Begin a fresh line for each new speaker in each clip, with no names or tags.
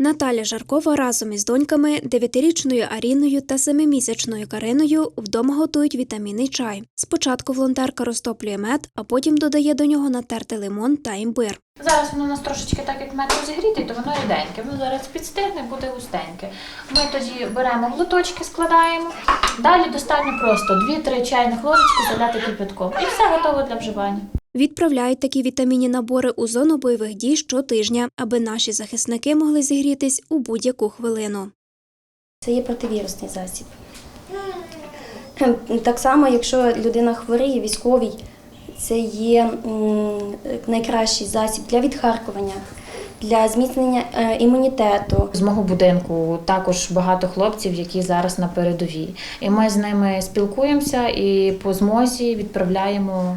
Наталя Жаркова разом із доньками, дев'ятирічною Аріною та семимісячною Кариною вдома готують вітамінний чай. Спочатку волонтерка розтоплює мед, а потім додає до нього натертий лимон та імбир.
Зараз воно у нас трошечки так як мед розігрітий, то воно ріденьке. Воно зараз підстигне, буде густеньке. Ми тоді беремо в лоточки, складаємо. Далі достатньо просто 2-3 чайних ложечки заляти кипятком. І все готово для вживання.
Відправляють такі вітамінні набори у зону бойових дій щотижня, аби наші захисники могли зігрітись у будь-яку хвилину.
Це є противірусний засіб. Так само, якщо людина хворіє, військовий, це є найкращий засіб для відхаркування, для зміцнення е, імунітету.
З мого будинку також багато хлопців, які зараз на передовій. І ми з ними спілкуємося і по змозі відправляємо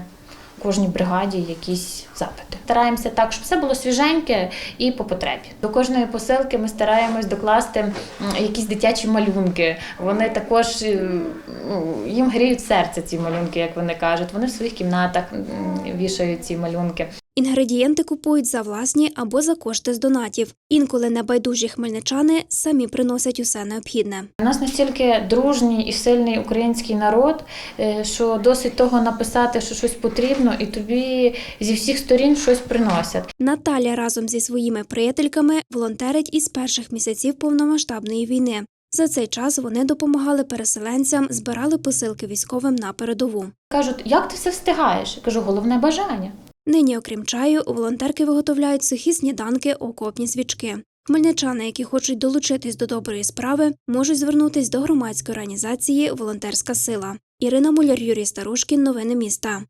кожній бригаді якісь запити. Стараємося так, щоб все було свіженьке і по потребі. До кожної посилки ми стараємось докласти якісь дитячі малюнки. Вони також е, ну, їм гріють серце ці малюнки, як вони кажуть. Вони в своїх кімнатах вішають ці малюнки.
Інгредієнти купують за власні або за кошти з донатів. Інколи небайдужі хмельничани самі приносять усе необхідне.
У нас настільки дружній і сильний український народ, е, що досить того написати, що щось потрібно, і тобі зі всіх сторін щось приносять.
Наталя разом зі своїми приятельками волонтерить із перших місяців повномасштабної війни. За цей час вони допомагали переселенцям, збирали посилки військовим на передову.
Кажуть, як ти все встигаєш? Я кажу, головне бажання.
Нині, окрім чаю, волонтерки виготовляють сухі сніданки, окопні свічки. Хмельничани, які хочуть долучитись до доброї справи, можуть звернутись до громадської організації Волонтерська сила. Ірина Муляр, Юрій Старушкін. Новини міста.